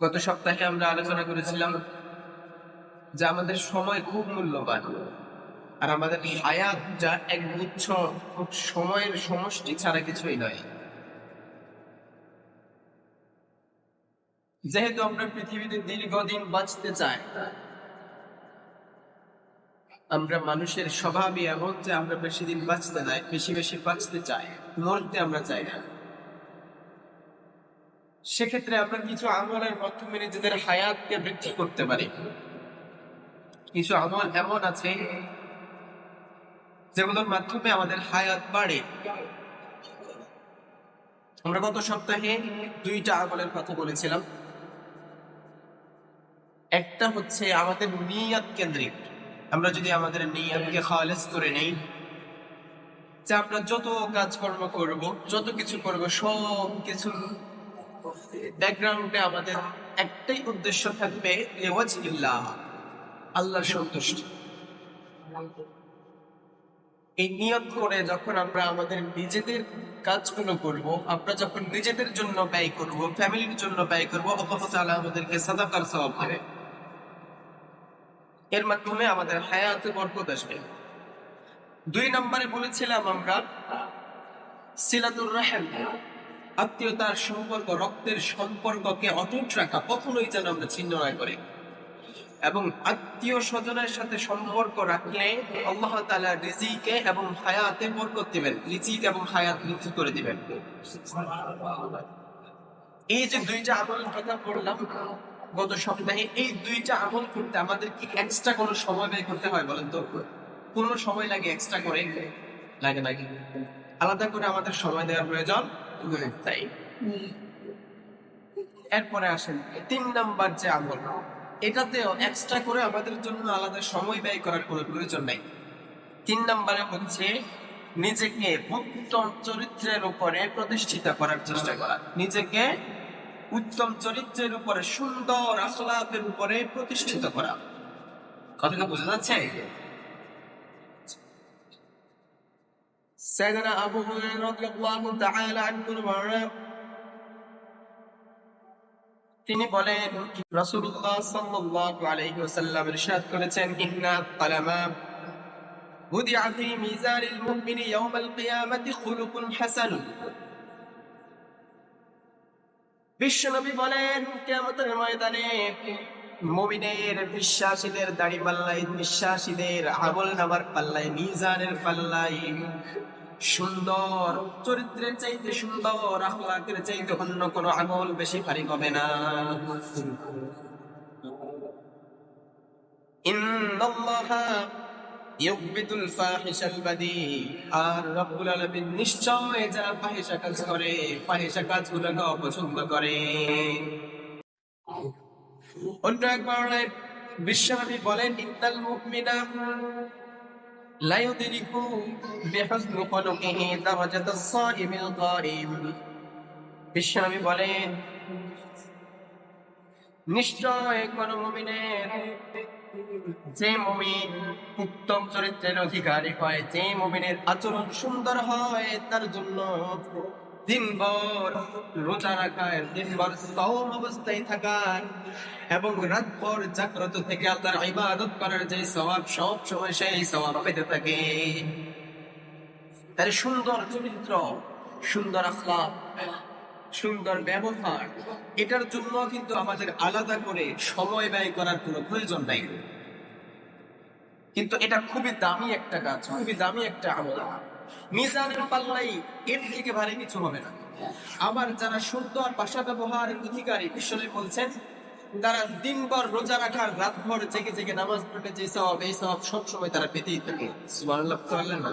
গত সপ্তাহে আমরা আলোচনা করেছিলাম যে আমাদের সময় খুব মূল্যবান আর আমাদের হায়াত যা এক গুচ্ছ সময়ের সমষ্টি ছাড়া কিছুই নয়। যেহেতু আমরা পৃথিবীতে দীর্ঘদিন বাঁচতে চাই, আমরা মানুষের স্বভাবই এমন যে আমরা বেশি দিন বাঁচতে নাই, বেশি বেশি বাঁচতে চাই, মরতে আমরা চাই না। সেক্ষেত্রে আমরা কিছু আমলের মাধ্যমে নিজেদের হায়াতকে বৃদ্ধি করতে পারি। কিছু আমল এমন আছে যেগুলোর মাধ্যমে আমাদের হায়াত বাড়ে। আমরা গত সপ্তাহে দুইটা আমলের কথা বলেছিলাম। একটা হচ্ছে আমাদের নিয়াত কেন্দ্রিক। আমরা যদি আমাদের নিয়াতকে খালেস করে নেই, যে আমরা যত কাজকর্ম করব, যত কিছু করব সব কিছু ব্যাকগ্রাউন্ডে আমাদের একটাই উদ্দেশ্য থাকবে আল্লাহর সন্তুষ্টি। এই নিয়ত করে যখন আমরা আমাদের নিজেদের কাজগুলো করব, আমরা যখন নিজেদের জন্য ব্যয় করব, ফ্যামিলির জন্য ব্যয় করব তাআলা আমাদেরকে সাদাকার সওয়াব দেবে। এর মাধ্যমে আমাদের হায়াতে বরকত আসবে। দুই নম্বরে বলেছিলাম আমরা, সিলাতুর রাহেম। আত্মীয়তার সম্পর্ক, রক্তের সম্পর্ককে অটুট রাখা কখনোই যেন আমরা ছিন্ন না করি। এবং আত্মীয় স্বজনের সাথে সম্পর্ক রাখলে আল্লাহ তাআলা রিজিকে এবং হায়াতে বরকত দিবেন। রিজিক এবং হায়াত করে দিবেন। এই যে দুইটা আমলের কথা বললাম গত সপ্তাহে, এই দুইটা আমল করতে আমাদের কি এক্সট্রা কোনো সময় ব্যয় করতে হয় বলেন তো? কোনো সময় লাগে এক্সট্রা করে? লাগে নাকি আলাদা করে আমাদের সময় দেওয়ার প্রয়োজন তাই? এরপরে আসেন তিন নাম্বার যে আমল এটাতেও এক্সট্রা করে আমাদের জন্য আলাদা সময় ব্যয় করার কোনো প্রয়োজন নেই। তিন নাম্বারে হচ্ছে নিজেকে উত্তম চরিত্রের উপরে প্রতিষ্ঠিত করার চেষ্টা করা। নিজেকে উত্তম চরিত্রের উপরে সুন্দর আখলাকের উপরে প্রতিষ্ঠিত করা। কথাটা বোঝা যাচ্ছে? سيدنا أبو هريرة رضي الله تعالى عنه বর্ণনা তিনি বলেন রাসূলুল্লাহ সাল্লাল্লাহু আলাইহি ওয়াসাল্লাম ইরশাদ করেছেন ইন্না কালামা وضع في ميزان المؤمن يوم القيامة خلق حسن বিশ্বনবী বলেন কিয়ামতের ময়দানে মুমিনের বিশ্বাসীদের দাড়ি পাল্লাই বিশ্বাসীদের আমল নামার পাল্লাই মিজানের পাল্লাই সুন্দর, চরিত্রের চাইতে সুন্দর, আখলাকের চাইতে অন্য কোনো আমল বেশি ভারী হবে না। আর আলামিন নিশ্চয় কাজ করে অপছন্দ করে। অন্য একবার বলেন, ইন্নাল মুমিনা لا يدرك بحسن خلقه درجة الصائم القائم বিশ্বনবী বলেন নিশ্চয় কোন মুমিনের যে মুমিন উত্তম চরিত্রের অধিকারী হয় যে মুমিনের আচরণ সুন্দর হয় তার জন্য দিনভর রোজা দিনভর অবস্থায় থাকার এবং জাগ্রত থেকে আল্লাহর ইবাদত করার যে সওয়াব, সব সময় সেই সওয়াব পেতে থাকে। সুন্দর চরিত্র, সুন্দর আখলাক সুন্দর ব্যবহার, এটার জন্য কিন্তু আমাদের আলাদা করে সময় ব্যয় করার কোনো প্রয়োজন নাই। কিন্তু এটা খুবই দামি একটা কাজ, খুবই দামি একটা আমল। মিজানের পাল্লাই এর থেকে ভারী কিছু হবে না। আবার যারা শুদ্ধ আর ভাষা ব্যবহারের অধিকারী বিশ্বনবী বলছেন, তারা দিনভর রোজা রাখার রাত ভর জেগে জেগে নামাজ পড়লে যে সব, এই সব সবসময় তারা পেতেই থাকে সুবহানাল্লাহ না?